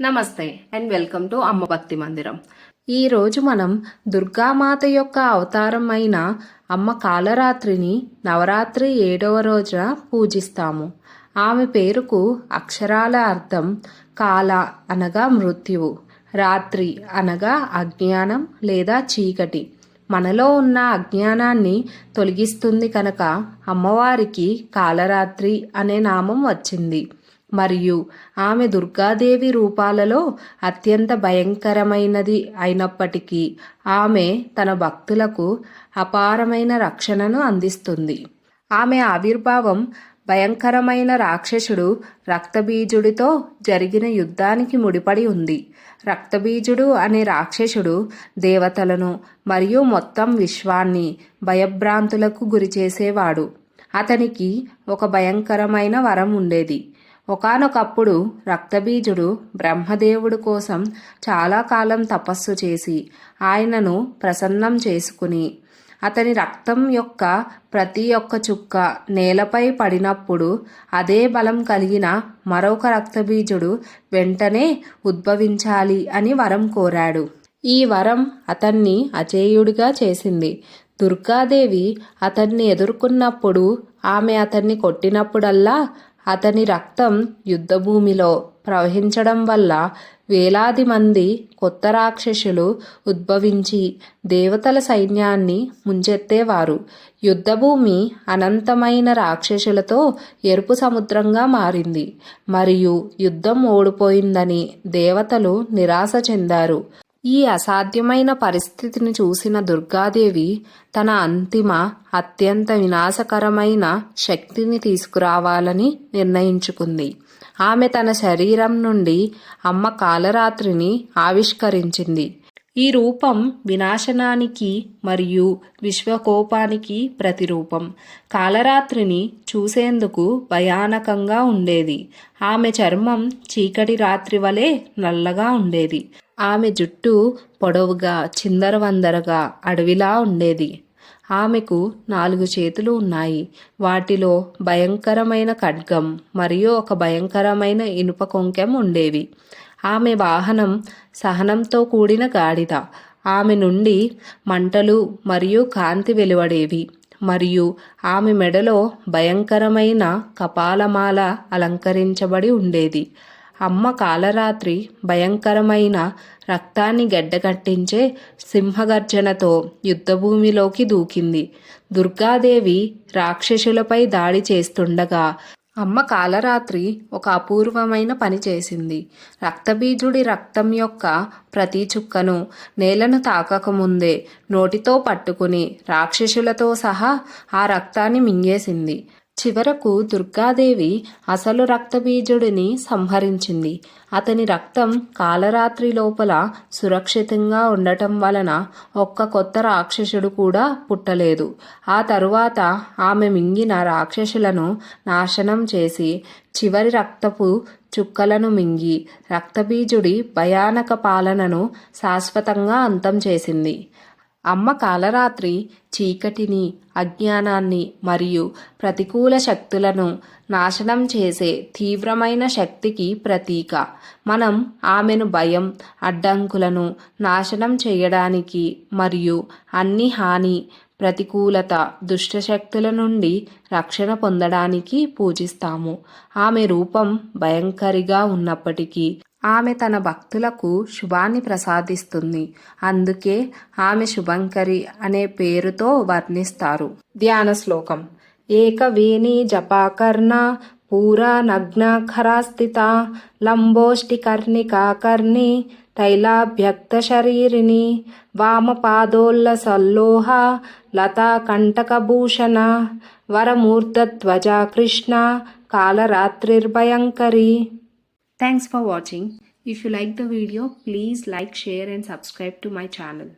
నమస్తే and welcome to అమ్మ భక్తి మందిరం. ఈ రోజు మనం దుర్గామాత యొక్క అవతారం అయిన అమ్మ కాలరాత్రిని నవరాత్రి ఏడవ రోజున పూజిస్తాము. ఆమె పేరుకు అక్షరాల అర్థం కాల అనగా మృత్యువు రాత్రి అనగా అజ్ఞానం లేదా చీకటి. మనలో ఉన్న అజ్ఞానాన్ని తొలగిస్తుంది కనుక అమ్మవారికి కాలరాత్రి అనే నామం వచ్చింది. మరియు ఆమె దుర్గాదేవి రూపాలలో అత్యంత భయంకరమైనది అయినప్పటికీ ఆమె తన భక్తులకు అపారమైన రక్షణను అందిస్తుంది. ఆమె ఆవిర్భావం భయంకరమైన రాక్షసుడు రక్తబీజుడితో జరిగిన యుద్ధానికి ముడిపడి ఉంది. రక్తబీజుడు అనే రాక్షసుడు దేవతలను మరియు మొత్తం విశ్వాన్ని భయభ్రాంతులకు గురిచేసేవాడు. అతనికి ఒక భయంకరమైన వరం ఉండేది. ఒకానొకప్పుడు రక్తబీజుడు బ్రహ్మదేవుడు కోసం చాలా కాలం తపస్సు చేసి ఆయనను ప్రసన్నం చేసుకుని అతని రక్తం యొక్క ప్రతి ఒక్క చుక్క నేలపై పడినప్పుడు అదే బలం కలిగిన మరొక రక్తబీజుడు వెంటనే ఉద్భవించాలి అని వరం కోరాడు. ఈ వరం అతన్ని అచేయుడిగా చేసింది. దుర్గాదేవి అతన్ని ఎదుర్కొన్నప్పుడు ఆమె అతన్ని కొట్టినప్పుడల్లా అతని రక్తం యుద్ధభూమిలో ప్రవహించడం వల్ల వేలాది మంది కొత్త రాక్షసులు ఉద్భవించి దేవతల సైన్యాన్ని ముంచెత్తేవారు. యుద్ధభూమి అనంతమైన రాక్షసులతో ఎరుపు సముద్రంగా మారింది. మరియు యుద్ధం ఓడిపోయిందని దేవతలు నిరాశ చెందారు. ఈ అసాధ్యమైన పరిస్థితిని చూసిన దుర్గాదేవి తన అంతిమ అత్యంత వినాశకరమైన శక్తిని తీసుకురావాలని నిర్ణయించుకుంది. ఆమె తన శరీరం నుండి అమ్మ కాలరాత్రిని ఆవిష్కరించింది. ఈ రూపం వినాశనానికి మరియు విశ్వకోపానికి ప్రతిరూపం. కాలరాత్రిని చూసేందుకు భయానకంగా ఉండేది. ఆమె చర్మం చీకటి రాత్రి వలె నల్లగా ఉండేది. ఆమె జుట్టు పొడవుగా చిందరవందరగా అడవిలా ఉండేది. ఆమెకు నాలుగు చేతులు ఉన్నాయి. వాటిలో భయంకరమైన ఖడ్గం మరియు ఒక భయంకరమైన ఇనుప కొంకెం ఉండేవి. ఆమె వాహనం సహనంతో కూడిన గాడిద. ఆమె నుండి మంటలు మరియు కాంతి వెలువడేవి. మరియు ఆమె మెడలో భయంకరమైన కపాలమాల అలంకరించబడి ఉండేది. అమ్మ కాలరాత్రి భయంకరమైన రక్తాన్ని గడ్డకట్టించే సింహగర్జనతో యుద్ధభూమిలోకి దూకింది. దుర్గాదేవి రాక్షసులపై దాడి చేస్తుండగా అమ్మ కాలరాత్రి ఒక అపూర్వమైన పని చేసింది. రక్తబీజుడి రక్తం యొక్క ప్రతి చుక్కను నేలను తాకకముందే నోటితో పట్టుకుని రాక్షసులతో సహా ఆ రక్తాన్ని మింగేసింది. చివరకు దుర్గాదేవి అసలు రక్తబీజుడిని సంహరించింది. అతని రక్తం కాలరాత్రి లోపల సురక్షితంగా ఉండటం వలన ఒక్క కొత్త రాక్షసుడు కూడా పుట్టలేదు. ఆ తరువాత ఆమె మింగిన రాక్షసులను నాశనం చేసి చివరి రక్తపు చుక్కలను మింగి రక్తబీజుడి భయానక పాలనను శాశ్వతంగా అంతం చేసింది. అమ్మ కాలరాత్రి చీకటిని అజ్ఞానాన్ని మరియు ప్రతికూల శక్తులను నాశనం చేసే తీవ్రమైన శక్తికి ప్రతీక. మనం ఆమెను భయం అడ్డంకులను నాశనం చేయడానికి మరియు అన్ని హాని ప్రతికూలత దుష్టశక్తుల నుండి రక్షణ పొందడానికి పూజిస్తాము. ఆమె రూపం భయంకరిగా ఉన్నప్పటికీ ఆమె తన భక్తులకు శుభాన్ని ప్రసాదిస్తుంది. అందుకే ఆమె శుభంకరి అనే పేరుతో వర్ణిస్తారు. ధ్యాన శ్లోకం. ఏకవేణి జపాకర్ణ పూరా నగ్నాఖరాస్థిత లంబోష్టికర్ణికా Karni తైలాభ్యక్త శరీరిణి వామపాదోల్లసల్లోహ Lata కంటకభూషణ వరమూర్ధధ్వజా Krishna కాలరాత్రిర్భయంకరి. Thanks for watching. If you like the video, please like, share and subscribe to my channel.